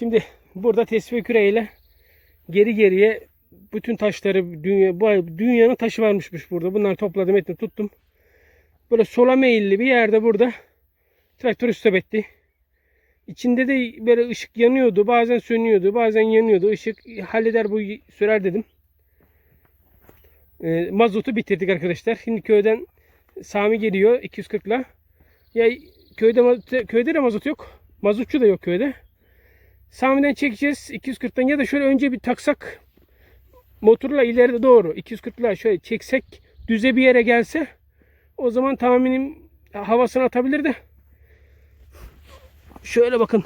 Şimdi burada tesviye küreğiyle geri geriye bütün taşları dünya, bu dünyanın taşı varmışmış burada. Bunları topladım ettim tuttum. Böyle sola meyilli bir yerde burada traktör stop etti. İçinde de böyle ışık yanıyordu. Bazen sönüyordu. Bazen yanıyordu. Işık halleder bu sürer dedim. E, mazotu bitirdik arkadaşlar. Şimdi köyden Sami geliyor 240'la. Ya köyde köyde de mazot yok. Mazotçu da yok köyde. Sami'den çekeceğiz. 240'tan ya da şöyle önce bir taksak motorla ileride doğru. 240'la şöyle çeksek düze bir yere gelse o zaman tahminim havasını atabilir de. Şöyle bakın.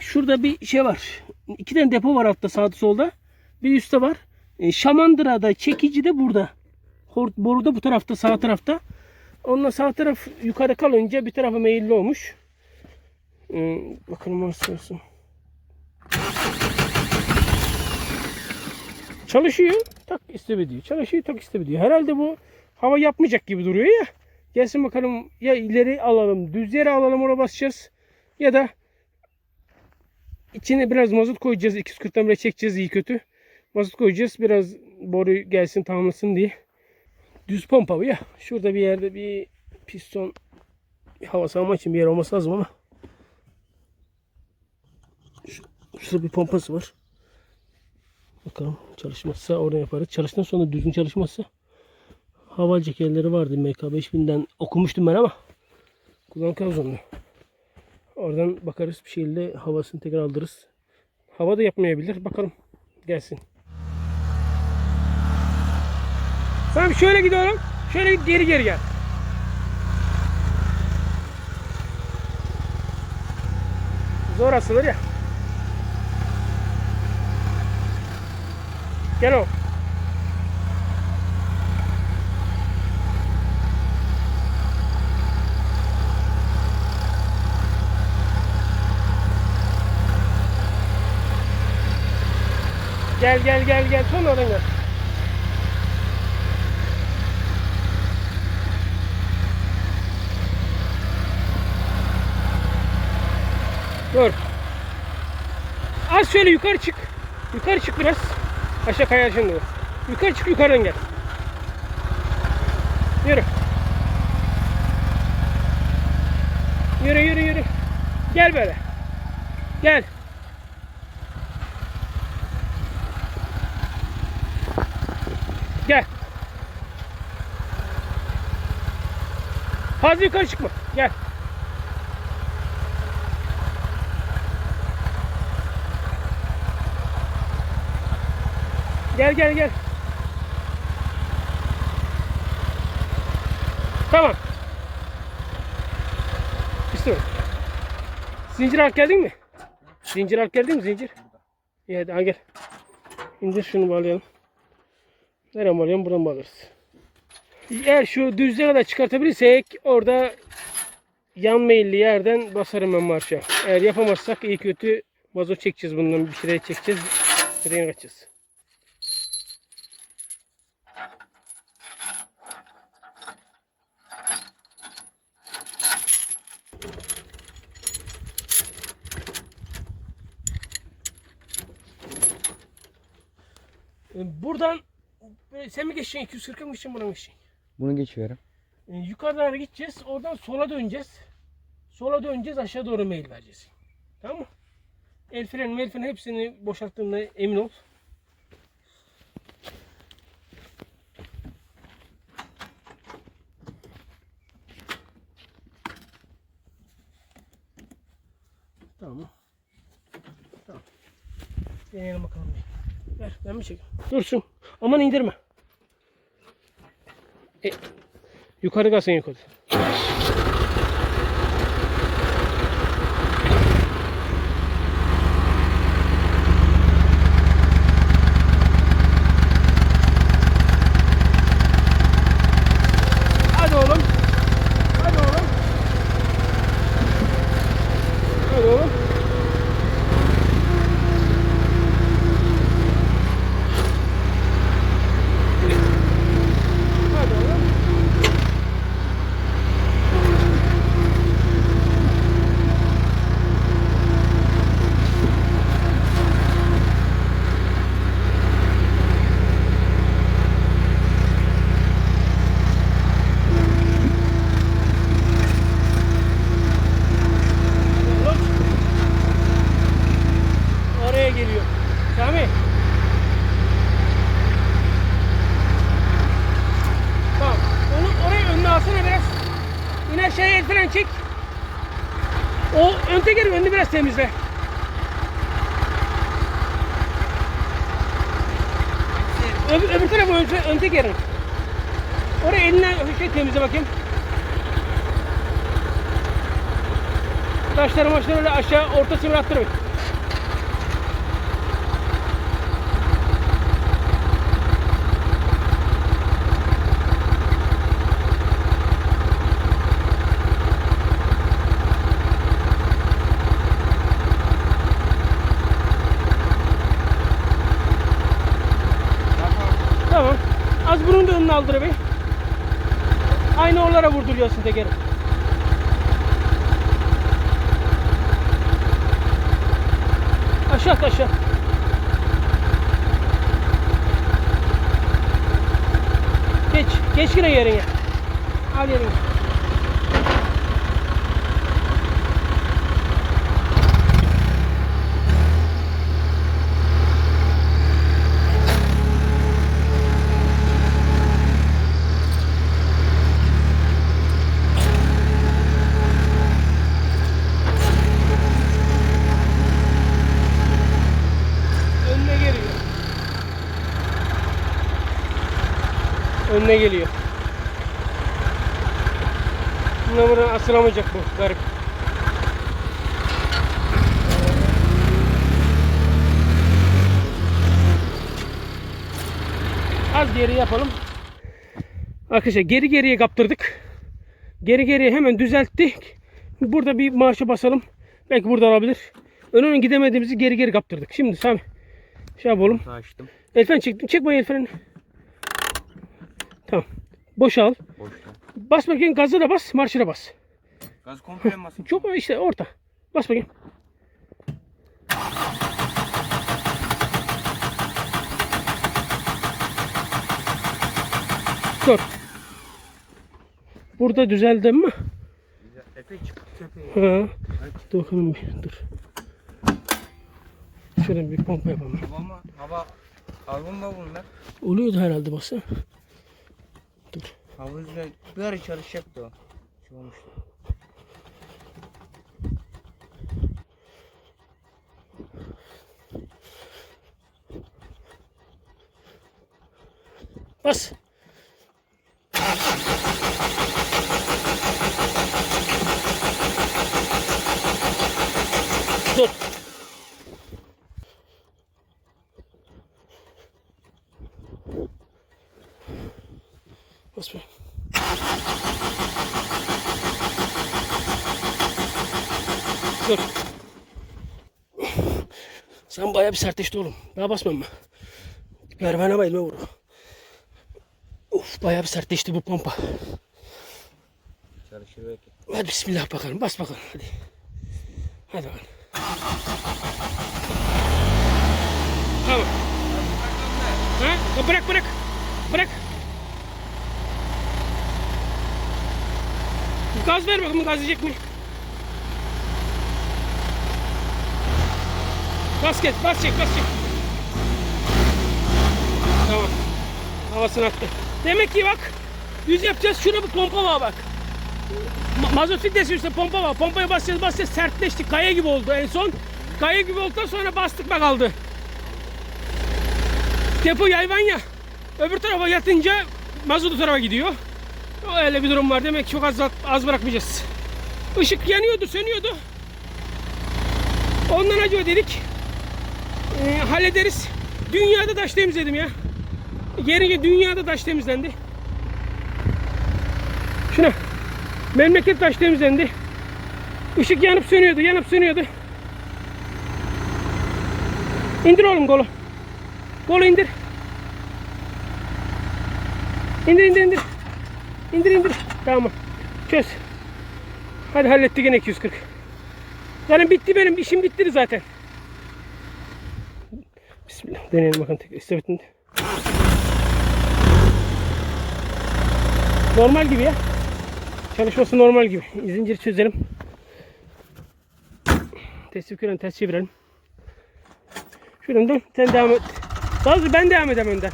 Şurada bir şey var. İki tane depo var altta sağda solda. Bir üstte var. E, Şamandıra'da çekici de burada. Boru da bu tarafta sağ tarafta. Onunla sağ taraf yukarı kalınca bir tarafa meyilli olmuş ee, bakalım nasıl olsun. Çalışıyor. Tak istep ediyor. Çalışıyor tak istep ediyor. Herhalde bu hava yapmayacak gibi duruyor ya. Gelsin bakalım ya ileri alalım, düz yere alalım oraya basacağız. Ya da içine biraz mazot koyacağız. 240'tan bile çekeceğiz iyi kötü. Mazot koyacağız. Biraz boru gelsin tamamlasın diye. Düz pompa bu ya. Şurada bir yerde bir piston bir hava sağma için bir yer olması lazım ama. Şurada bir pompası var. Bakalım çalışmazsa oradan yaparız. Çalıştıktan sonra düzgün çalışmazsa hava cekerleri vardı MK5000'den okumuştum ben ama kullanım kılavuzunda. Oradan bakarız bir şekilde havasını tekrar aldırırız. Hava da yapmayabilir. Bakalım gelsin. Tamam şöyle gidiyorum. Şöyle geri geri gel. Zor asılır ya. Gel o. Gel gel gel gel. Son oradan gel. Dur. Az şöyle yukarı çık. Yukarı çık biraz. Aşağı şimdi. bu. Yukarı çık yukarıdan gel. Yürü. Yürü yürü yürü. Gel böyle. Gel. Gel. Fazla yukarı çıkma. Gel. Gel gel gel. Tamam. İşte. Zincir alıp geldin mi? Zincir alıp geldin mi zincir? İyi hadi al gel. İndir şunu bağlayalım. Nereye bağlayalım? Buradan bağlarız. Eğer şu düzlüğe kadar çıkartabilirsek orada yan meyilli yerden basarım ben marşa. Eğer yapamazsak iyi kötü mazot çekeceğiz bundan bir şeyler çekeceğiz. Direğine kaçacağız. Buradan e, sen mi geçeceksin 240'a mı geçeceksin buna mı geçeceksin? Bunu geçiyorum. E, yukarıdan gideceğiz. Oradan sola döneceğiz. Sola döneceğiz aşağı doğru meyil vereceğiz. Tamam mı? El freni, mel freni hepsini boşalttığında emin ol. Tamam. Tamam. Deneyelim bakalım. Ver ben mi çekeyim? Dursun. Aman indirme. E, yukarı kalsın yukarı. aşağıya el fren çek. O ön tekeri önünü biraz temizle. Öbür, öbür tarafı ön, ön tekerin. Oraya elinden şey temizle bakayım. Taşları maçları öyle aşağı ortasını attırmayın. Az bunun da önüne aldır be. Aynı oralara vurduruyorsun tekeri. Aşağı aşağı. Geç. Geç yine yerine. Al yerine. Önüne geliyor. Önüne geliyor. Buna buradan asılamayacak bu garip. Az geri yapalım. Arkadaşlar geri geriye kaptırdık. Geri geriye hemen düzelttik. Burada bir marşa basalım. Belki burada olabilir. Ön ön gidemediğimizi geri geri kaptırdık. Şimdi Sami şey yapalım. Açtım. El freni çektim. Çek bakayım el freni. Tamam. Boşal. Boşta. Bas bakayım gazı da bas, marşı da bas. Gaz komple basayım? Çok işte orta. Bas bakayım. Dur. Burada düzeldi mi? Epey çıktı epey. Ha. Dur bakalım bir dur. Şöyle bir pompa yapalım. Hava hava havunda bunlar. Oluyordu herhalde basa. Dur. Havuzda bir ara çalışacaktı o. Şey olmuştu. Bas. Dur. Bas be. Dur. Sen bayağı bir sertleşti oğlum. Daha basmam mı? Pervane bayılma vuru. Of bayağı bir sertleşti bu pompa. Çalışır belki. Hadi bismillah bakalım. Bas bakalım hadi. Hadi bakalım. Tamam. Ha? Bırak bırak. Bırak. Gaz ver bakalım gaz yiyecek mi? Bas geç, bas çek, bas çek. Tamam. Havasını attı. Demek ki bak, yüz yapacağız. Şuna bir pompa var bak. Ma- mazot filtresi üstünde pompa var. Pompaya basacağız basacağız sertleşti. Kaya gibi oldu en son. Kaya gibi olduktan sonra bastık bak kaldı. Depo yayvan ya. Öbür tarafa yatınca mazot tarafa gidiyor. Öyle bir durum var. Demek ki çok az, az bırakmayacağız. Işık yanıyordu, sönüyordu. Ondan acıyor dedik. Ee, hallederiz. Dünyada taş temizledim ya. Yerince dünyada taş temizlendi. Şuna. Memleket taş temizlendi. Işık yanıp sönüyordu, yanıp sönüyordu. İndir oğlum kolu. Kolu indir. İndir indir indir. İndir indir. Tamam. Çöz. Hadi hallettik gene 240. Yani bitti benim işim bitti zaten. Bismillah. Deneyelim bakalım tekrar. İstafetinde. Normal gibi ya. Çalışması normal gibi. Zinciri çözelim. Test yüklerini ters çevirelim. Şuradan dön. Sen devam et. Hızlı ben devam edeyim önden.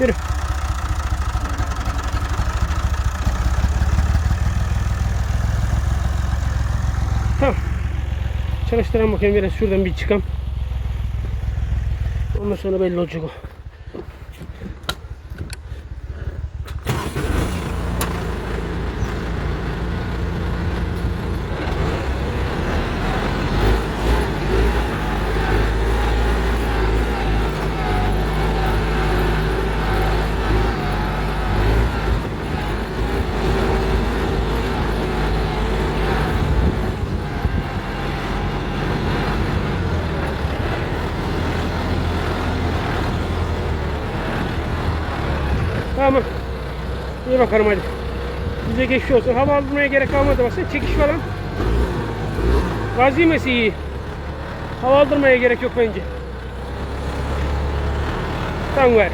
Yürü. Tamam. Çalıştıran bakayım biraz şuradan bir çıkam. Ondan sonra belli olacak o. Tamam. İyi bakalım hadi. Bize geçmiş olsun. Hava almaya gerek kalmadı baksana. Çekiş falan. Gaz yemesi iyi. Hava aldırmaya gerek yok bence. Tamam gari.